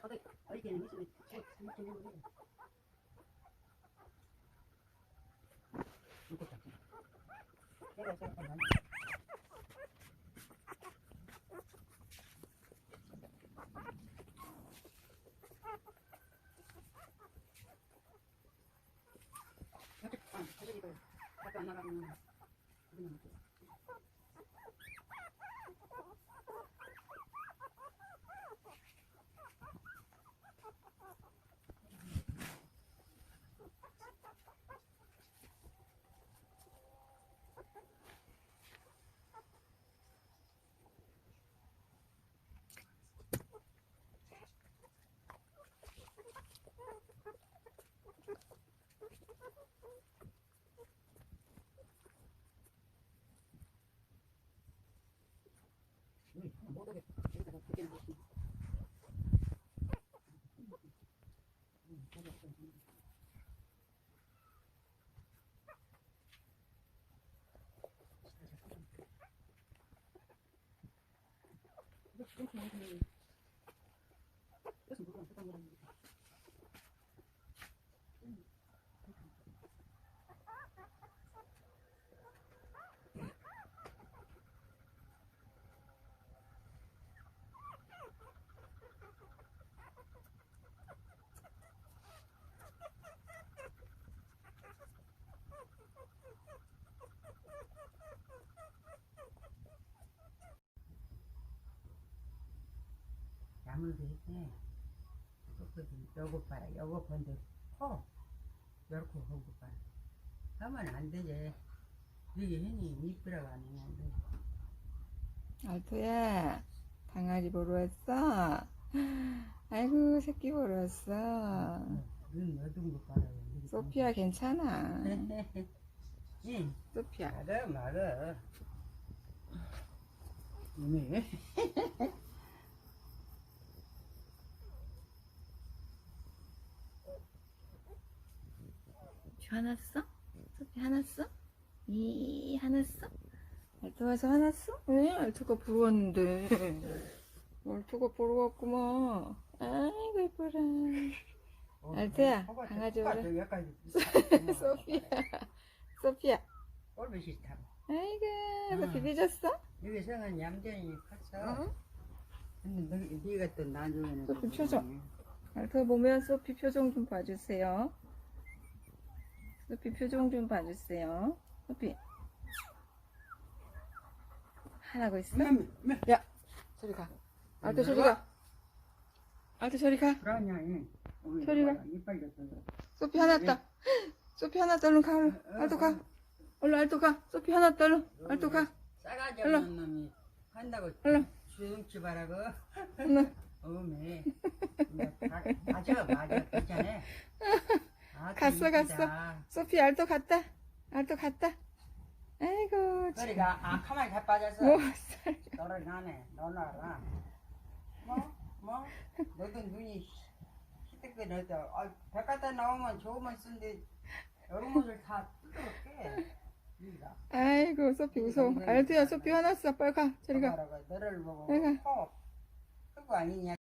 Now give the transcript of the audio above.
저도 어리게는 해주면 잘못 되는 거예요. 이거 잡지. 내가 생각하면 저쪽, 아, 저쪽이 그 밖에 안 나가면 그냥 이렇게. 우리 못 오게 여기다가 그렇게 놓고. 이거 이렇게 해야지. 그래서 물건 쓰던 거라는 거 나물도 있네. 그것도 요거 봐라. 요거 본데 커. 요렇게 한거 봐라. 하면 안 되지. 이게 흔히 이쁘라고 안 했는데. 알토야, 강아지 보러 왔어? 아이고, 새끼 보러 왔어. 눈 어두운 거 봐라. 소피아 괜찮아. 응, 소피아. 말아, 말아. 네. 화났어? 소피 화났어? 이 화났어? 알토 와서 화났어? 왜? 알토가 보러 왔는데. 알토가 보러 왔구만. 아이고, 이뻐라. 알토야, 강아지 오라. 소피아. 소피아. 꼴빛이 타. 아이고, 응. 소피 삐졌어? 여기서는 얌전히 컸어. 응? 근데 너, 네가 또 나중에는. 또 표정. 알토 보면 소피 표정 좀 봐주세요. 소피 표정 좀 봐주세요. 소피. 하나고 있어? 음, 음. 야, 저리 가. 알토 저리 가. 알토 저리 가. 봐라, 이빨 졌어. 소피 하나 따. 소피 하나 따. 얼른 가. 얼른. 알토 가. 얼른 알토 가. 소피 하나 따. 얼른. 알토 가. 싸가지. 없는 놈이 한다고 얼른. 주둥치 바라고. 얼른. 어메. 맞아, 맞아. 괜찮아. 아주 갔어. 갔어. 소피 알토 갔다. 알토 갔다. 아이고. 참. 머리가 아 가만히 다 빠졌어. 뭐, 너를 나네. 너는 알아. 뭐? 뭐? 너도 눈이 시뜨끈해도 아, 백화점 나오면 좋으면 쓴데 여러 옷을 다 뜯어볼게. 아이고, 소피 무서워. 알토야, 소피 화났어. 빨리 가. 저리 가. 너를 보고. 커. 그거 아니냐